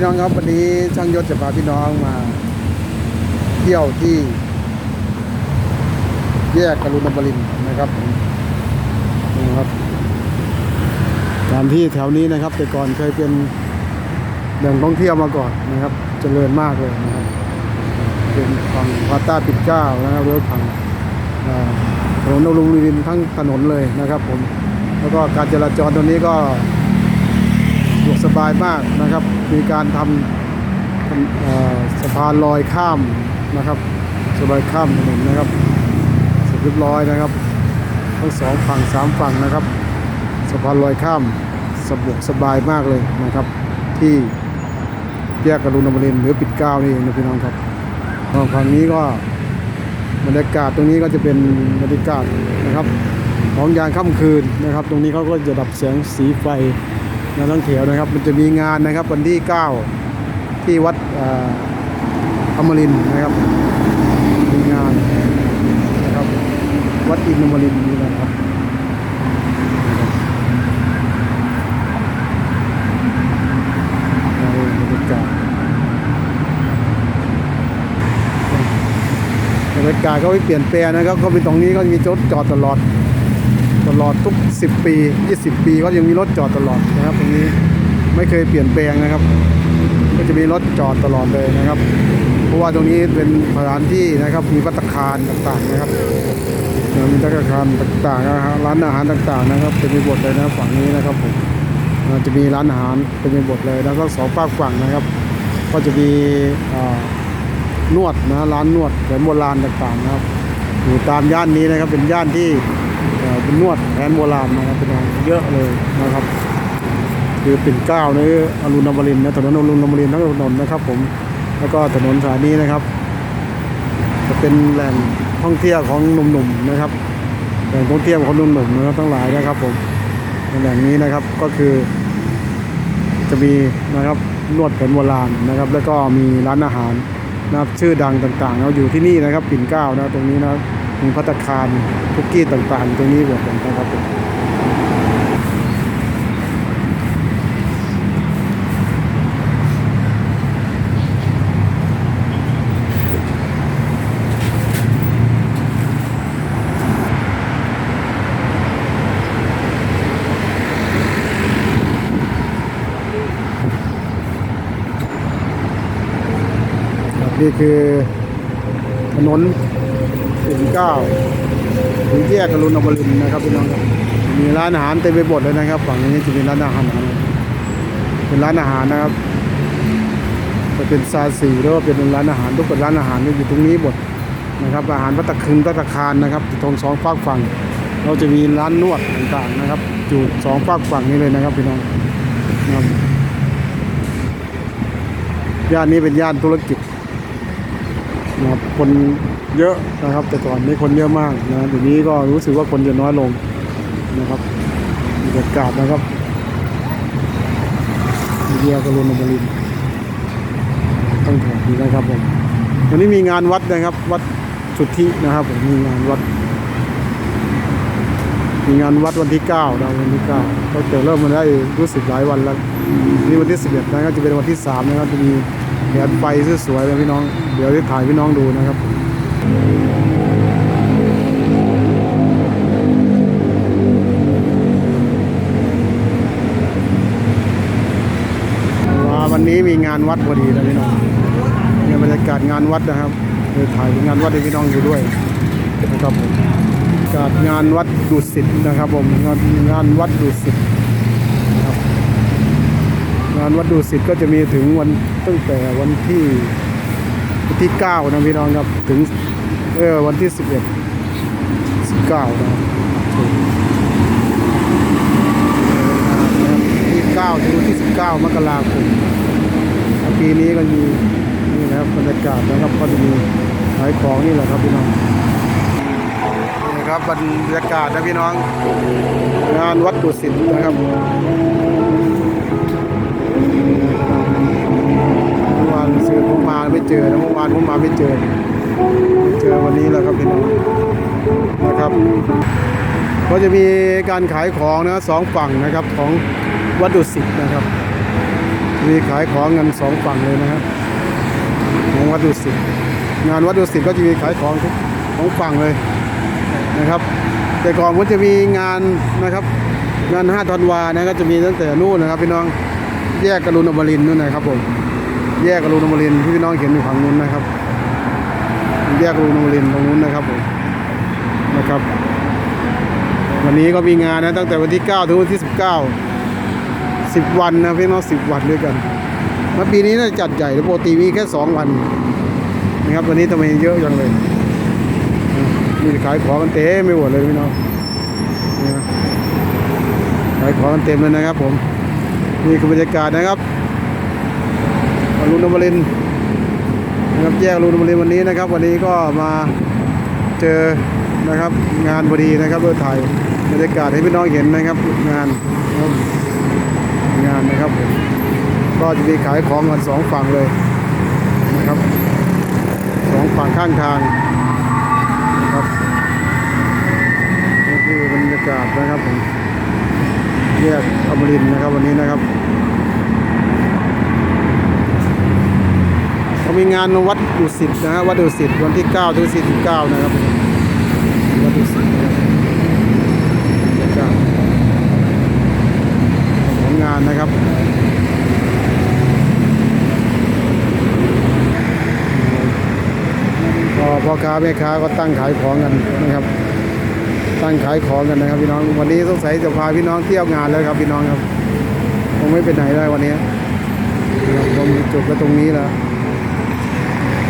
พี่น้องครับวันนี้ช่างยศจะพาพี่น้องมาเที่ยวที่ แยกกรุณบรินนะครับนี่ครับสถานที่แถวนี้นะครับ แต่ก่อนเคยเป็นแหล่งท่องเที่ยวมาก่อนนะครับเจริญมากเลยนะครับเป็นฝั่งพาต้าปิดเก้านะครับรถฝั่งถนนอรุณอรินทั้งถนนเลยนะครับ ผม แล้วก็การจราจรตรงนี้ก็ วกสบายมากนะครับ มีการทำสะพานลอยข้ามนะครับสะพานข้ามถนนนะครับเสร็จเรียบร้อยนะครับทั้งสองฝั่งสามฝั่งนะครับสะพานลอยข้ามสะดวกสบายมากเลยนะครับ ที่แยกกรุณอมรินหรือปิดก้าวนี่เองนะพี่น้องครับฝั่งนี้ก็บรรยากาศตรงนี้ก็จะเป็นบรรยากาศนะครับ ของยามค่ำคืนนะครับ ตรงนี้เขาก็จะดับแสงสีไฟ นะทั้งแถวนะครับ มันจะมีงานนะครับวันที่ 9 ที่วัดอ่ออมรินนะครับ มีงานนะครับ วัดอินทรมรินนี่นะครับบรรยากาศบรรยากาศก็ไม่เปลี่ยนแปลงนะครับ ก็เป็นตรงนี้ก็มีรถจอดตลอด ตลอดทุก 10 ปี 20 ปีก็ยังมีรถจอดตลอดนะครับตรงนี้ไม่เคยเปลี่ยนแปลงนะครับ ก็จะมีรถจอดตลอดเลยนะครับ เพราะว่าตรงนี้เป็นสถานที่นะครับมีพัตคารต่างๆนะครับมีพัตคารต่างๆนะฮะร้านอาหารต่างๆนะครับเป็นมีบทเลยนะฝั่งนี้นะครับผมจะมีร้านอาหารเป็นมีบทเลยแล้วก็สองฝากฝั่งนะครับ ก็จะมีนวดนะร้านนวดแผนโบราณต่างๆนะครับอยู่ตามย่านนี้นะครับเป็นย่านที่ เป็นนวดแผนโบราณนะครับเป็นเยอะเลยนะครับ คือปิ่นเกล้านี่อรุณอมรินนะถนนอรุณอมรินทั้งถนนนะครับ ผมแล้วก็ถนนสายนี้นะครับ จะเป็นแหล่งท่องเที่ยวของหนุ่มๆนะครับแหล่งท่องเที่ยวของหนุ่มๆนะครับทั้งหลายนะครับ ผมแหล่งนี้นะครับก็คือ จะมีนะครับนวดแผนโบราณนะครับ แล้วก็มีร้านอาหารนะครับชื่อดังต่างๆเราอยู่ที่นี่นะครับปิ่นเกล้านะตรงนี้นะครับ มีพัตคารคุกกี้ต่างๆ ตรงนี้หมดเลยนะครับผมครับนี่คือถนน ทาถึงแยกกรุณอมรินนะครับพี่น้องครับมีร้านอาหารเต็มไปหมดเลยนะครับฝั่งนี้จะมีร้านอาหารเป็นร้านอาหารนะครับจะเป็นซาซีหรือว่าเป็นร้านอาหารทุกร้านอาหารเนี่อยู่ตรงนี้หมดนะครับ อาหารพัตตาคืนพัตตาคารนะครับตรงสองฝากฝั่ง เราจะมีร้านนวดต่างๆนะครับอยู่สองฝากฝั่งนี้เลยนะครับพี่น้องนะครับย่านนี้เป็นย่านธุรกิจ คนเยอะนะครับ แต่ก่อนนี้คนเยอะมากนะเดี๋ยวนี้ก็รู้สึกว่าคนจะน้อยลงนะครับบรรยากาศนะครับมีเดียกรุณอมรินต้องแถบนี้นะครับผมวันนี้มีงานวัดนะครับ วัดสุทธินะครับผมมีงานวัด มีงานวัดวันที่เก้านะวันที่เก้าก็จะเริ่มมาได้รู้สึกหลายวันแล้วนี่วันที่สิบเอ็ดนะครับจะเป็นวันที่สามนะครับจะมี แผนไฟสวยๆเลยพี่น้อง เดี๋ยวจะถ่ายพี่น้องดูนะครับว่าวันนี้มีงานวัดพอดีนะพี่น้องเนี่ยบรรยากาศงานวัดนะครับเดี๋ยวถ่ายงานวัดให้พี่น้องดูด้วยนะครับผมจากงานวัดดุสิตนะครับผมงานงานวัดดุสิต งานวัดดุสิตก็จะมีถึงวันตั้งแต่วันที่วันที่เก้านะพี่น้องครับถึงเออวันที่สิบเอ็ดสิบเก้านะครับที่เก้าถึงวันที่สิบเก้ามกราคมปีนี้ก็มีนี่นะครับบรรยากาศนะครับก็จะมีขายของนี่แหละครับพี่น้องนี่ครับบรรยากาศนะพี่น้อง งานวัดดุสิตนะครับ เสือวานซื้อผมมาไม่เจอนะเมื่อวานผมมาไม่เจอ เจอวันนี้แหละครับพี่น้องนะครับก็จะมีการขายของนะสองฝั่งนะครับของวัดดุสิตนะครับ มีขายของกันสองฝั่งเลยนะครับของวัดดุสิตงานวัดดุสิตก็จะมีขายของทุกสองฝั่งเลยนะครับ แต่ก่อนมันจะมีงานนะครับ งาน5ธันวานะก็จะมีตั้งแต่นู่นนะครับพี่น้องแยกกรุณอมรินนู่นนะครับผม แยกกรุณอมรินที่พี่น้องเห็นอยู่ฝั่งนู้นนะครับ แยกกรุณอมรินตรงนู้นนะครับผมนะครับ วันนี้ก็มีงานนะตั้งแต่วันที่ 9 ถึงวันที่ 19 10 วันนะพี่น้อง 10 วันด้วยกันมาปีนี้น่าจัดใหญ่แต่ปกติมีแค่ 2 วันนะครับวันนี้ทำไมเยอะจังเลยมีขายของกันเต็มไม่หมดเลยพี่น้องนะขายของกันเต็มเลยนะครับผมนี่คือบรรยากาศนะครับ อรุณอมรินนะครับแยกอรุณอมรินวันนี้นะครับ วันนี้ก็มาเจอนะครับงานพอดีนะครับเพื่อถ่ายบรรยากาศให้พี่น้องเห็นนะครับงานงานนะครับก็จะมีขายของกันสองฝั่งเลยนะครับสองฝั่งข้างทางนะครับนี่คือบรรยากาศนะครับผมแยกอมรินนะครับวันนี้นะครับ เขามีงานวัดดุสิตนะฮะวัดดุสิตวันที่9ถึง49 นะครับวัดดุสิตนะครับบรรยาของงานนะครับก็พ่อค้าแม่ค้าก็ตั้งขายของกันนะครับ ตั้งขายของกันนะครับ พี่น้องวันนี้สงสัยจะพาพี่น้องเที่ยวงานแล้วครับพี่น้องครับคงไม่ไปไหนได้วันนี้นะครับคงจบแล้วตรงนี้แล้ว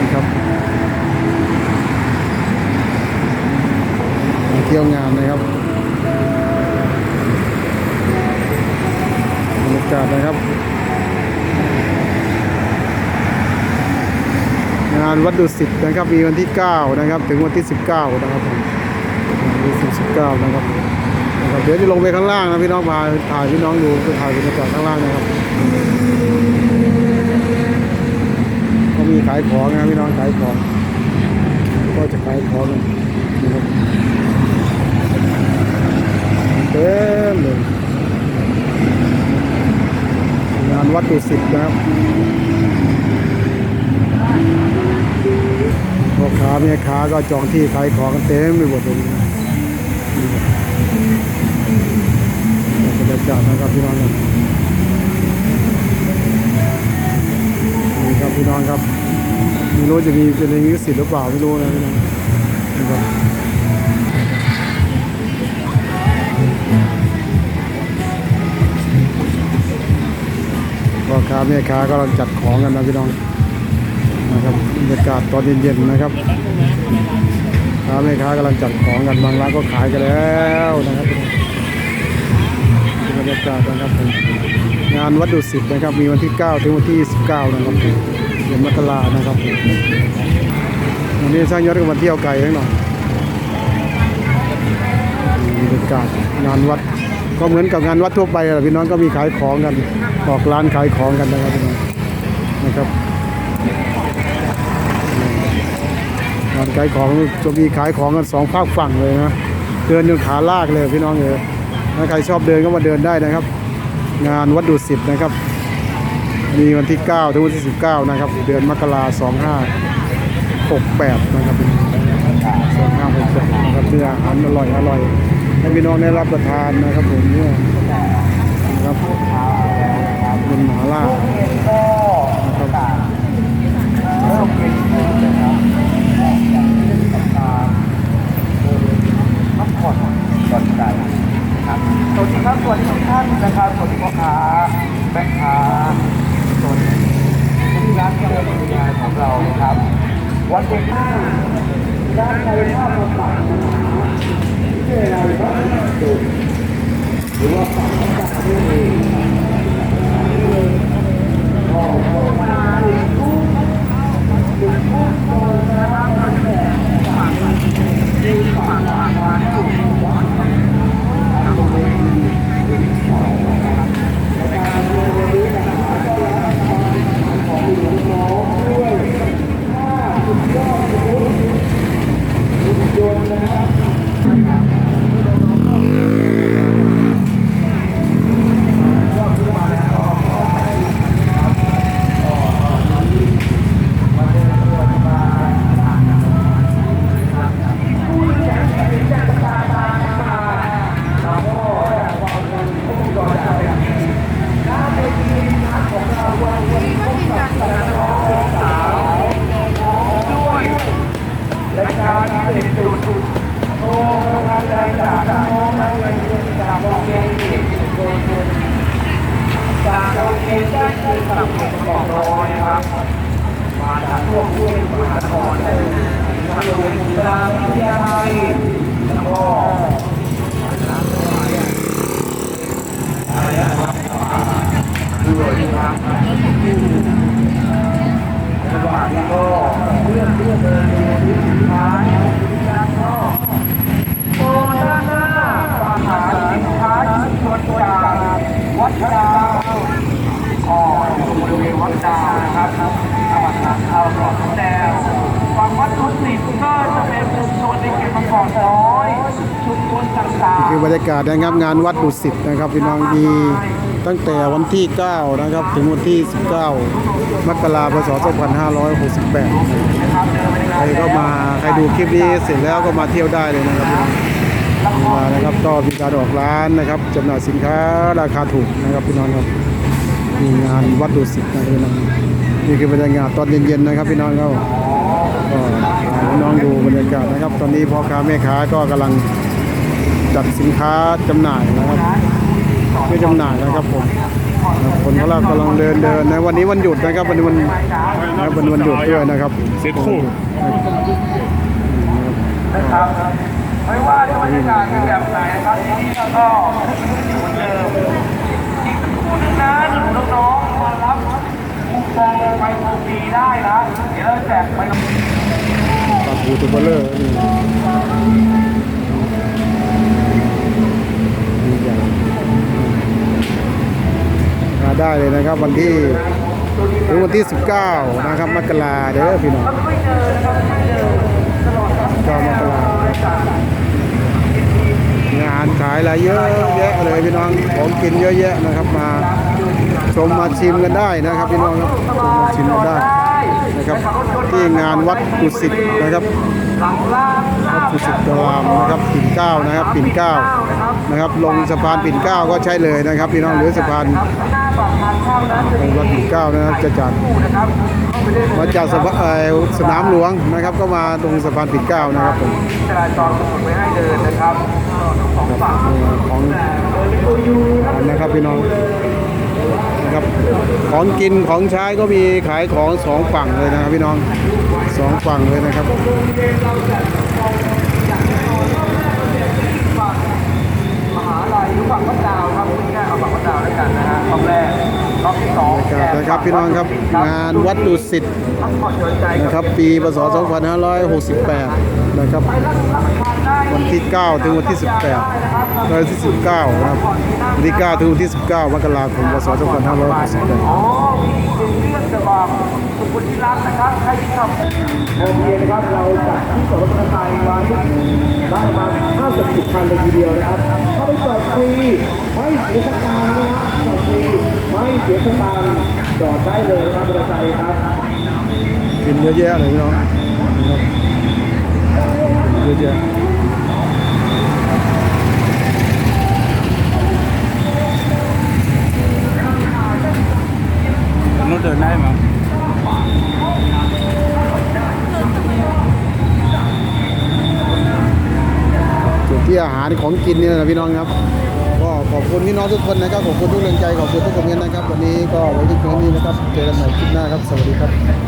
นะครับมา เที่ยวงานนะครับบรรยากาศนะครับ งานวัดดุสิตนะครับ มีวันที่ 9 นะครับ ถึงวันที่ 19 นะครับผมวันที่19นะครับนะครับ เดี๋ยวจะลงไปข้างล่างนะพี่น้องพาถ่ายพี่น้องดูไปถ่ายบรรยากาศข้างล่างนะครับก็มีขายของนะพี่น้องขายของ ก็จะขายของกันนะครับเต็มเลยงานวัดดุสิตนะครับพ่อค้าแม่ค้าก็จองที่ขายของเต็มไปหมดเลยนะนี่บรรยากาศนะครับพี่น้องครับนี่ครับพี่น้องครับไม่รู้จะมีเป็นอย่างนี้สิหรือเปล่าไม่รู้นะพี่น้อง พ่อค้าแม่ค้ากำลังจัดของกันนะพี่น้องนะครับบรรยากาศตอนเย็นๆนะครับค้าแม่ค้ากำลังจัดของกันบางร้านก็ขายกันแล้วนะครับบรรยากาศนะครับงานวัดดุสิตนะครับมีวันที่ 9 ถึงวันที่ 19 นะครับเดือนมกรานะครับวันนี้สร้างยอดก็มาเที่ยวไกลทั้งหน่อยบรรยากาศงานวัด ก็เหมือนกับงานวัดทั่วไปแหละพี่น้องก็มีขายของกันออกร้านขายของกันนะครับพี่น้องนะครับงานขายของจะมีขายของกันสองภาคฝั่งเลยนะเดินจนขาลากเลยพี่น้องเลยถ้าใครชอบเดินก็มาเดินได้นะครับ งานวัดดุสิตนะครับ มีวันที่ 9 ถึงวันที่ 19 นะครับ เดือนมกราสองห้าหกแปดนะครับสองห้าหกแปดนะครับมีอาหารอร่อยอร่อย ให้พี่น้องได้รับประทานนะครับผมเนี่ยนะครับเป็นหมาล่านะครับพักผ่อนหย่อนใจนะครับสวัสดีครับสวัสดีทุกท่านนะครับสวัสดีพ่อค้าแม่ค้าสวัสดีที่ร้านเดินงานของเรานะครับ วันเด็กหน้าด้านในภาพบำบัดที่เราต้องดูหรือว่าฝั่ งของการที่มีก็มาดูทุกดูทุกคนนะครับตั้งแต่ฝั่งที่ฝั่งฝั่งวันที่ฝั่ง ค เป็นจุดโอ้ทางใจจากน้องนั้นเลยจากโรงเรียนที่โดนจากโรงเรียนได้คือสังคมบอกรอยนะครับมาจากทั่วทุกมหานครเลยทางโรงเรียนกีฬาวิทยาลัยแล้วก็ ด้วยนะครับระหว่างนี้ก็เพื่อนเพื่อนเดินดูที่สุดท้ายแล้วก็โซนด้านหน้าอาหาสินค้าชุมชนจากวัดดาวอ๋ออยู่บริเวณวัดดาวนะครับจังหวัดฉะเชิงเทราหลอดแดงฝั่งวัดทุศิษย์ก็จะเป็นชุมชนในเขตบางกอกน้อย นต่คือบรรยากาศนะครับงานวัดดุสิตนะครับพี่น้องมีตั้งแต่วันที่ 9 นะครับ ถึงวันที่ 19 มกราคมพศ2568 ใครก็มาใครดูคลิปนี้เสร็จแล้วก็มาเที่ยวได้เลยนะครับมานะครับก็มีการออกร้านนะครับจำหน่ายสินค้าราคาถูกนะครับพี่น้องครับมีงานวัดดุสิตนะครับพี่น้องนี่คือบรรยากาศตอนเย็นๆนะครับพี่น้องครับก็น้องดูบรรยากาศนะครับ ตอนนี้พ่อค้าแม่ค้าก็กำลัง จัดสินค้าจำหน่ายนะครับไม่จำหน่ายนะครับผมครับคนเขากำลังเดินเดินนะวันนี้วันหยุดนะครับวันนี้วันนะครับวันนี้วันหยุดด้วยนะครับเซ็ตคู่นะครับไม่ว่าจะบรรยากาศเป็นแบบไหนนะครับที่นี่เราก็เหมือนเดิมอีกสักครู่หนึงนะหนูน้องๆมารับคูปองไปโมปีได้นะเดี๋ยวเราแจกไปปลาทูตัวเบลเลอร์นี่ดีใหญ่มา ได้เลยนะครับ วันที่ถึงวันที่ 19 นะครับมกราเด้อพี่น้องไม่เจอนะครับไม่เจอตลอดทั้งก็มกรางานขายอะไรเยอะแยะเลยพี่น้องของกินเยอะแยะนะครับมาชมมาชิมกันได้นะครับพี่น้องครับชมมาชิมกันได้นะครับที่งานวัดกุสิตนะครับหลังล่างลาบกุสิตรามนะครับปิ่นเก้านะครับปิ่นเก้านะครับ ลงสะพานปิ่นเก้าก็ใช่เลยนะครับ พี่น้องหรือสะพาน หน้าปากทางเข้านั้นจะตรงวัดปิ่นเก้านะครับจะจัดคู่นะครับเข้าไปได้เลยมาจากสนเอ่อสนามหลวงนะครับ ก็มาตรงสะพานปิ่นเก้านะครับผมจราจรไว้ให้เดินนะครับสองฝั่งของนะครับพี่น้องนะครับของกินของใช้ก็มีขายของสองฝั่งเลยนะครับพี่น้องสองฝั่งเลยนะครับ หาลัยหรือฝั่งวัดดาวครับพูดง่ายเอาฝั่งวัดดาวด้วกันนะฮะรอบแรกรอบที่สองนะครับพี่น้องครับงานวัดดุสิตนะครับปีพศ 2568 นะครับวันที่ 9 ถึงวันที่ 18วันที่ 19 นะครับวันที่ 9 ถึงวันที่ 19 มกราคมพศ 2568อ๋อมีเรื่องจะบอกสุขุมที่รักนะครับใครที่ทำโอเคนะครับเราจัดที่สวนสนใจไว้ได้มา50คันเลยทีเดียวนะครับ ไปจอดฟรีไม่เสียสตางค์นะครับจอดฟรีไม่เสียสตางค์จอดได้เลยครับมอเตอร์ไซค์ครับกินเยอะแยะเลยพี่น้องเยอะแยะ อาหารของกินนี่นะพี่น้องครับ ก็ขอบคุณพี่น้องทุกคนนะครับ ขอบคุณทุกแรงใจ ขอบคุณทุกคอมเมนต์นะครับ วันนี้ก็ไว้ที่เพียงนี้นะครับ เจอกันใหม่คลิปหน้าครับ สวัสดีครับ